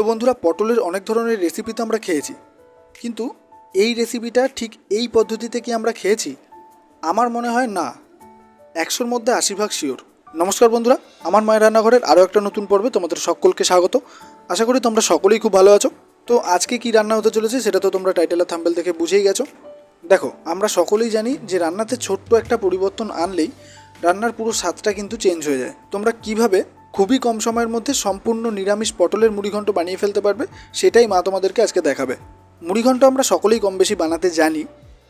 তো বন্ধুরা, পটলের অনেক ধরনের রেসিপি তো আমরা খেয়েছি। কিন্তু এই রেসিপিটা ঠিক এই পদ্ধতিতে কি আমরা খেয়েছি? আমার মনে হয় না। একশোর মধ্যে আশি ভাগ শিওর নমস্কার বন্ধুরা, আমার মায়ের রান্নাঘরের আরও একটা নতুন পর্বে তোমাদের সকলকে স্বাগত। আশা করি তোমরা সকলেই খুব ভালো আছো। তো আজকে কি রান্না হতে চলেছে সেটা তো তোমরা টাইটেল আর থাম্বেল দেখে বুঝেই গেছো। দেখো, আমরা সকলেই জানি যে রান্নাতে ছোট্ট একটা পরিবর্তন আনলেই রান্নার পুরো স্বাদটা কিন্তু চেঞ্জ হয়ে যায়। তোমরা কীভাবে খুবই কম সময়ের মধ্যে সম্পূর্ণ নিরামিষ পটলের মুড়িঘণ্ট বানিয়ে ফেলতে পারবে, সেটাই মা তোমাদেরকে আজকে দেখাবে। মুড়িঘণ্ট আমরা সকলেই কম বেশি বানাতে জানি,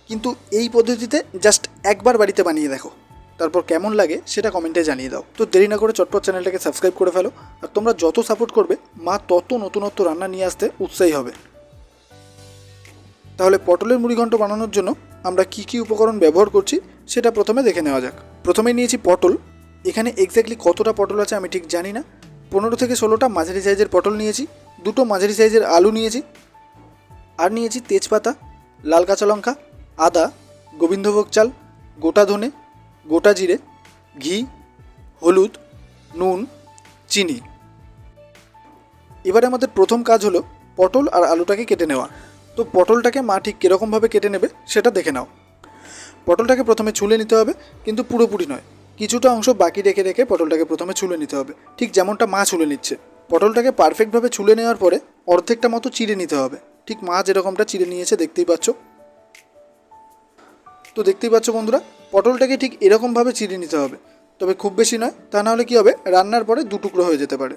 কিন্তু এই পদ্ধতিতে জাস্ট একবার বাড়িতে বানিয়ে দেখো। তারপর কেমন লাগে সেটা কমেন্টে জানিয়ে দাও। তো দেরি না করে চটপট চ্যানেলটাকে সাবস্ক্রাইব করে ফেলো, আর তোমরা যত সাপোর্ট করবে, মা তত নতুনত্ব রান্না নিয়ে আসতে উৎসাহী হবে। তাহলে পটলের মুড়িঘণ্ট বানানোর জন্য আমরা কি কি উপকরণ ব্যবহার করছি, সেটা প্রথমে দেখে নেওয়া যাক। প্রথমে নিয়েছি পটল এখানে এক্স্যাক্টলি কতটা পটল আছে আমি ঠিক জানি না। পনেরো থেকে ষোলোটা মাঝারি সাইজের পটল নিয়েছি, দুটো মাঝারি সাইজের আলু নিয়েছি, আর নিয়েছি তেজপাতা, লাল কাঁচা লঙ্কা, আদা, গোবিন্দভোগ চাল, গোটা ধনে, গোটা জিরে, ঘি, হলুদ, নুন, চিনি। এবারে আমাদের প্রথম কাজ হলো পটল আর আলুটাকে কেটে নেওয়া। তো পটলটাকে মা ঠিক কীরকমভাবে কেটে নেবে সেটা দেখে নাও। পটলটাকে প্রথমে ছুলে নিতে হবে, কিন্তু পুরোপুরি নয়। কিছুটা অংশ বাকি রেখে রেখে পটলটাকে প্রথমে ছুলে নিতে হবে। ঠিক যেমনটা মা ছুলে নিচ্ছে। পটলটাকে পারফেক্টভাবে ছুলে নেওয়ার পরে অর্ধেকটা মতো চিড়ে নিতে হবে। ঠিক মা যেরকমটা চিড়ে নিয়েছে দেখতেই পাচ্ছ। তো দেখতেই পাচ্ছ বন্ধুরা, পটলটাকে ঠিক এরকমভাবে চিড়ে নিতে হবে। তবে খুব বেশি নয়, তা নাহলে কী হবে, রান্নার পরে দু টুকরো হয়ে যেতে পারে।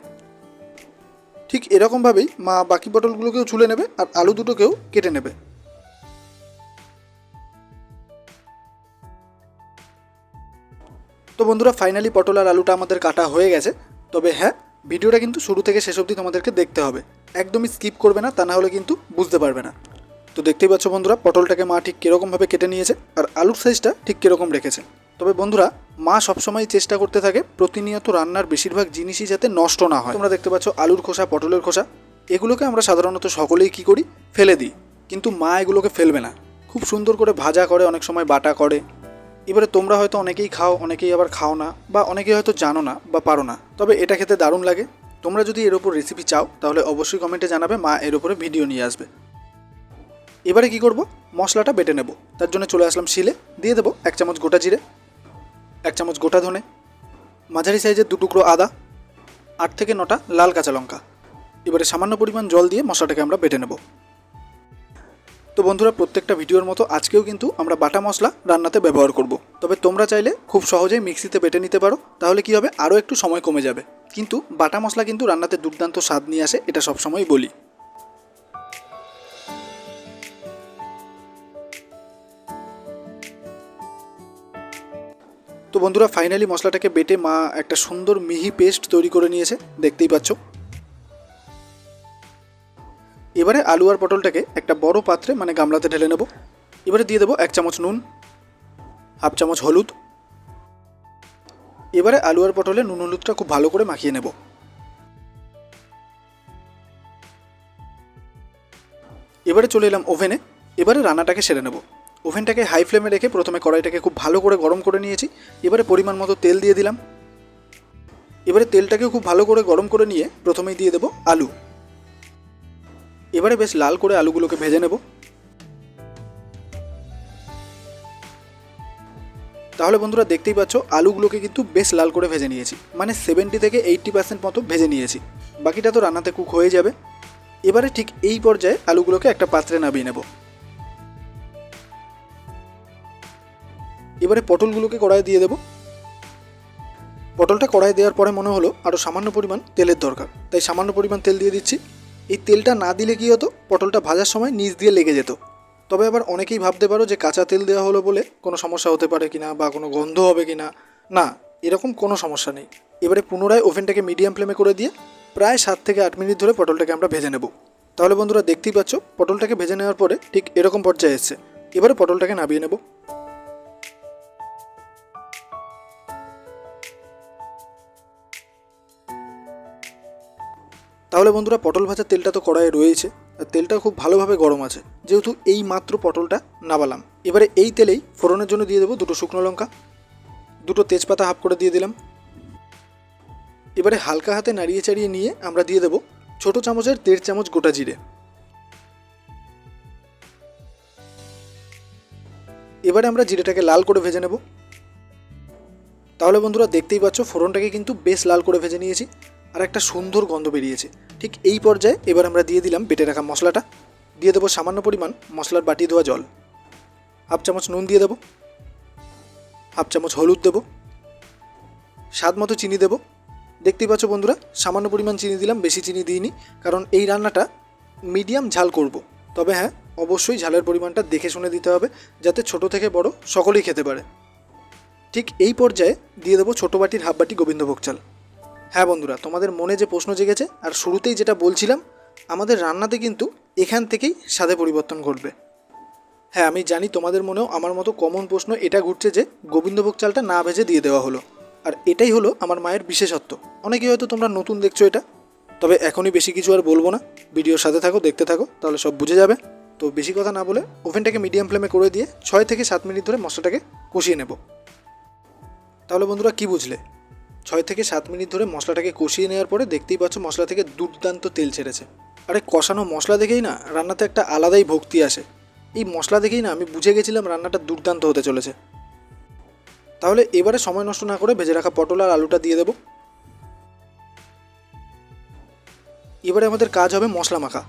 ঠিক এরকমভাবেই মা বাকি পটলগুলোকেও ছুলে নেবে আর আলু দুটোকেও কেটে নেবে। তো বন্ধুরা ফাইনালি পটল আর আলুটা আমাদের কাটা হয়ে গেছে। তবে হ্যাঁ ভিডিওটা কিন্তু শুরু থেকে শেষ অবধি তোমাদেরকে দেখতে হবে। একদমই স্কিপ করবে না, তা না হলে কিন্তু বুঝতে পারবে না। তো দেখতেই পাচ্ছ বন্ধুরা, পটলটাকে মা ঠিক কীরকমভাবে কেটে নিয়েছে আর আলুর সাইজটা ঠিক কীরকম রেখেছে। তবে বন্ধুরা, মা সবসময় চেষ্টা করতে থাকে প্রতিনিয়ত রান্নার বেশিরভাগ জিনিসই যাতে নষ্ট না হয়। তোমরা দেখতে পাচ্ছ আলুর খোসা, পটলের খোসা, এগুলোকে আমরা সাধারণত সকলেই কী করি? ফেলে দিই। কিন্তু মা এগুলোকে ফেলবে না। খুব সুন্দর করে ভাজা করে, অনেক সময় বাটা করে এবারে তোমরা হয়তো অনেকেই খাও, অনেকেই আবার খাও না, বা অনেকেই হয়তো জানো না বা পারো না। তবে এটা খেতে দারুণ লাগে। তোমরা যদি এর ওপর রেসিপি চাও, তাহলে অবশ্যই কমেন্টে জানাবে, মা এর ওপরে ভিডিও নিয়ে আসবে। এবারে কি করব? মশলাটা বেটে নেব। তার জন্য চলে আসলাম শিলে। দিয়ে দেবো এক চামচ গোটা জিরে, এক চামচ গোটা ধনে, মাঝারি সাইজের দু টুকরো আদা, আট থেকে নটা লাল কাঁচা লঙ্কা। এবারে সামান্য পরিমাণ জল দিয়ে মশলাটাকে আমরা বেটে নেব। তো বন্ধুরা, প্রত্যেকটা ভিডিওর মতো আজকেও কিন্তু আমরা বাটা মশলা রান্নাতে ব্যবহার করব। তবে তোমরা চাইলে খুব সহজেই মিক্সিতে বেটে নিতে পারো, তাহলে কি হবে? আরও একটু সময় কমে যাবে। কিন্তু বাটা মশলা কিন্তু রান্নাতে দুর্দান্ত স্বাদ নিয়ে আসে, এটা সবসময় বলি। তো বন্ধুরা ফাইনালি মশলাটাকে বেটে মা একটা সুন্দর মিহি পেস্ট তৈরি করে নিয়েছে, দেখতেই পাচ্ছ। এবারে আলু আর পটলটাকে একটা বড় পাত্রে মানে গামলাতে ঢেলে নেব। এবারে দিয়ে দেবো এক চামচ নুন, হাফ চামচ হলুদ। এবারে আলু আর পটলে নুন হলুদটা খুব ভালো করে মাখিয়ে নেব। এবারে চলে এলাম ওভেনে। এবারে রান্নাটাকে সেরে নেব। ওভেনটাকে হাই ফ্লেমে রেখে প্রথমে কড়াইটাকে খুব ভালো করে গরম করে নিয়েছি। এবারে পরিমাণ মতো তেল দিয়ে দিলাম। এবারে তেলটাকেও খুব ভালো করে গরম করে নিয়ে প্রথমেই দিয়ে দেবো আলু। এবারে বেশ লাল করে আলুগুলোকে ভেজে নেব। তাহলে বন্ধুরা দেখতেই পাচ্ছ, আলুগুলোকে কিন্তু বেশ লাল করে ভেজে নিয়েছি। মানে সেভেন্টি থেকে এইট্টি পার্সেন্ট মতো ভেজে নিয়েছি। বাকিটা তো রান্নাতে কুক হয়ে যাবে। এবারে ঠিক এই পর্যায়ে আলুগুলোকে একটা পাত্রে নামিয়ে নেব। এবারে পটলগুলোকে কড়াই দিয়ে দেবো। পটলটা কড়াই দেওয়ার পরে মনে হলো আরও সামান্য পরিমাণ তেলের দরকার। তাই সামান্য পরিমাণ তেল দিয়ে দিচ্ছি। এই তেলটা না দিলে কী হতো? পটলটা ভাজার সময় নিচ দিয়ে লেগে যেত। তবে আবার অনেকেই ভাবতে পারো যে কাঁচা তেল দেওয়া হলো বলে কোনো সমস্যা হতে পারে কিনা বা কোনো গন্ধ হবে কিনা। না, এরকম কোনো সমস্যা নেই। এবারে পুনরায় ওভেনটাকে মিডিয়াম ফ্লেমে করে দিয়ে প্রায় সাত থেকে আট মিনিট ধরে পটলটাকে আমরা ভেজে নেব। তাহলে বন্ধুরা দেখতেই পাচ্ছ, পটলটাকে ভেজে নেওয়ার পরে ঠিক এরকম পর্যায়ে এসছে। এবারে পটলটাকে নামিয়ে নেব। তাহলে বন্ধুরা পটল ভাজার তেলটা তো কড়াইয়ে রয়েছে, আর তেলটা খুব ভালোভাবে গরম আছে। যেহেতু এই মাত্র পটলটা নাবালাম। এবারে এই তেলেই ফোড়নের জন্য দিয়ে দেবো দুটো শুকনো লঙ্কা, দুটো তেজপাতা হাফ করে দিয়ে দিলাম। এবারে হালকা হাতে নাড়িয়ে চাড়িয়ে নিয়ে আমরা দিয়ে দেবো ছোটো চামচের দেড় চামচ গোটা জিরে। এবারে আমরা জিরেটাকে লাল করে ভেজে নেব। তাহলে বন্ধুরা দেখতেই পাচ্ছ ফোড়নটাকে কিন্তু বেশ লাল করে ভেজে নিয়েছি। আর একটা সুন্দর গন্ধ বেরিয়েছে। ঠিক এই পর্যায়ে এবার আমরা দিয়ে দিলাম বেটে রাখা মশলাটা। দিয়ে দেবো সামান্য পরিমাণ মশলার বাটি ধোয়া জল। হাফ চামচ নুন দিয়ে দেবো। হাফ চামচ হলুদ দেবো। স্বাদ মতো চিনি দেবো। দেখতেই পাচ্ছ বন্ধুরা, সামান্য পরিমাণ চিনি দিলাম, বেশি চিনি দিইনি, কারণ এই রান্নাটা মিডিয়াম ঝাল করব। তবে হ্যাঁ অবশ্যই ঝালের পরিমাণটা দেখে শুনে দিতে হবে, যাতে ছোট থেকে বড় সকলেই খেতে পারে। ঠিক এই পর্যায়ে দিয়ে দেবো ছোটো বাটির হাফ বাটি গোবিন্দভোগ চাল। হ্যাঁ বন্ধুরা, তোমাদের মনে যে প্রশ্ন জেগেছে আর শুরুতেই যেটা বলছিলাম, আমাদের রান্নাতে কিন্তু এখান থেকেই স্বাদে পরিবর্তন ঘটবে। হ্যাঁ আমি জানি তোমাদের মনেও আমার মতো কমন প্রশ্ন এটা ঘুরছে যে গোবিন্দভোগ চালটা না ভেজে দিয়ে দেওয়া হলো। আর এটাই হলো আমার মায়ের বিশেষত্ব। অনেকেই হয়তো তোমরা নতুন দেখছ এটা, তবে এখনই বেশি কিছু আর বলব না। ভিডিওর সাথে থাকো, দেখতে থাকো, তাহলে সব বুঝে যাবে। তো বেশি কথা না বলে ওভেনটাকে মিডিয়াম ফ্লেমে করে দিয়ে ছয় থেকে সাত মিনিট ধরে মশলাটাকে কষিয়ে নেব। তাহলে বন্ধুরা কি বুঝলে? ছয় থেকে সাত মিনিট ধরে মশলাটাকে কষিয়ে নেওয়ার পরে দেখতেই পাচ্ছ মশলা থেকে দুর্দান্ত তেল ছেড়েছে। আরে, কষানো মশলা দেখেই না রান্নাতে একটা আলাদাই ভক্তি আসে। এই মশলা দেখেই না আমি বুঝে গেছিলাম রান্নাটা দুর্দান্ত হতে চলেছে। তাহলে এবারে সময় নষ্ট না করে ভেজে রাখা পটল আর আলুটা দিয়ে দেবো। এবারে আমাদের কাজ হবে মশলা মাখা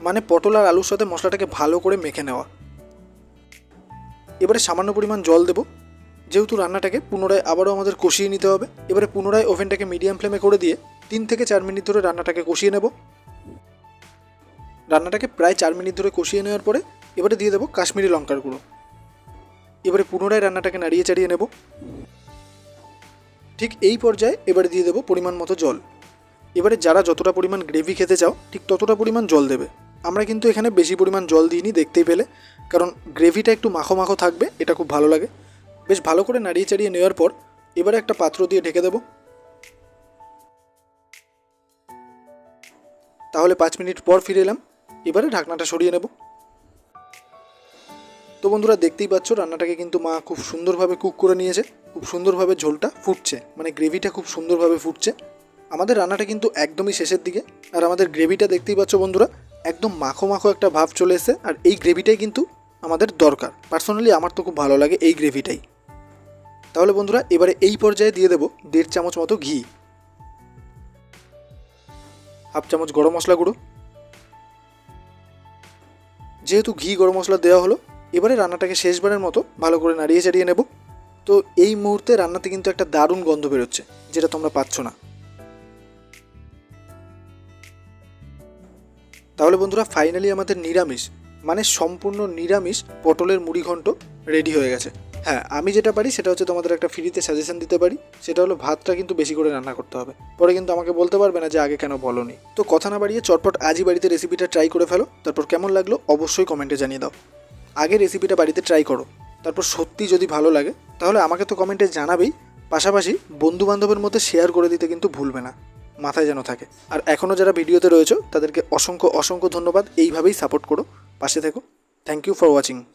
মানে পটল আর আলুর সাথে মশলাটাকে ভালো করে মেখে নেওয়া। এবারে সামান্য পরিমাণ জল দেবো। যেহেতু রান্নাটাকে পুনরায় আবারও আমাদের কষিয়ে নিতে হবে, এবারে পুনরায় ওভেনটাকে মিডিয়াম ফ্লেমে করে দিয়ে তিন থেকে চার মিনিট ধরে রান্নাটাকে কষিয়ে নেব। রান্নাটাকে প্রায় চার মিনিট ধরে কষিয়ে নেওয়ার পরে এবারে দিয়ে দেবো কাশ্মীরি লঙ্কার গুঁড়ো। এবারে পুনরায় রান্নাটাকে নাড়িয়ে চাড়িয়ে নেব। ঠিক এই পর্যায়ে এবারে দিয়ে দেবো পরিমাণ মতো জল। এবারে যারা যতটা পরিমাণ গ্রেভি খেতে চাও, ঠিক ততটা পরিমাণ জল দেবে। আমরা কিন্তু এখানে বেশি পরিমাণ জল দিইনি দেখতেই পেলে, কারণ গ্রেভিটা একটু মাখো মাখো থাকবে, এটা খুব ভালো লাগে। বেশ ভালো করে নাড়িয়ে চাড়িয়ে নেওয়ার পর এবারে একটা পাত্র দিয়ে ঢেকে দেবো। তাহলে পাঁচ মিনিট পর ফিরে এলাম। এবারে ঢাকনাটা সরিয়ে নেব। তো বন্ধুরা, দেখতেই পাচ্ছ রান্নাটাকে কিন্তু মা খুব সুন্দরভাবে কুক করে নিয়েছে। খুব সুন্দরভাবে ঝোলটা ফুটছে মানে গ্রেভিটা খুব সুন্দরভাবে ফুটছে। আমাদের রান্নাটা কিন্তু একদমই শেষের দিকে। আর আমাদের গ্রেভিটা দেখতেই পাচ্ছ বন্ধুরা, একদম মাখো মাখো একটা ভাব চলে এসেছে। আর এই গ্রেভিটাই কিন্তু আমাদের দরকার। পার্সোনালি আমার তো খুব ভালো লাগে এই গ্রেভিটাই। তাহলে বন্ধুরা, এবারে এই পর্যায়ে দিয়ে দেবো দেড় চামচ মতো ঘি। হাফ চামচ গরম মশলা গুঁড়ো। যেহেতু ঘি গরম মশলা দেওয়া হলো, এবারে রান্নাটাকে শেষবারের মতো ভালো করে নাড়িয়ে চাড়িয়ে নেব। তো এই মুহূর্তে রান্নাতে কিন্তু একটা দারুণ গন্ধ বেরোচ্ছে, যেটা তোমরা পাচ্ছ না। তাহলে বন্ধুরা, ফাইনালি আমাদের নিরামিষ মানে সম্পূর্ণ নিরামিষ পটলের মুড়ি ঘন্ট রেডি হয়ে গেছে। হ্যাঁ আমি যেটা পারি সেটা হচ্ছে তোমাদের একটা ফ্রিতে সাজেশন দিতে পারি। সেটা হলো ভাতটা কিন্তু বেশি করে রান্না করতে হবে। পরে কিন্তু আমাকে বলতে পারবে না যে আগে কেন বলনি। তো কথা না বাড়িয়ে চটপট আজই বাড়িতে রেসিপিটা ট্রাই করে ফেলো। তারপর কেমন লাগল অবশ্যই কমেন্টে জানিয়ে দাও। আগে রেসিপিটা বাড়িতে ট্রাই করো। তারপর সত্যি যদি ভালো লাগে, তাহলে আমাকে তো কমেন্টে জানাবেই। পাশাপাশি বন্ধু বান্ধবের মধ্যে শেয়ার করে দিতে কিন্তু ভুলবে না। মাথায় যেন থাকে। আর এখনও যারা ভিডিওতে রয়েছে, তাদেরকে অসংখ্য অসংখ্য ধন্যবাদ। এইভাবেই সাপোর্ট করো। পাশে থেকো। Thank you for watching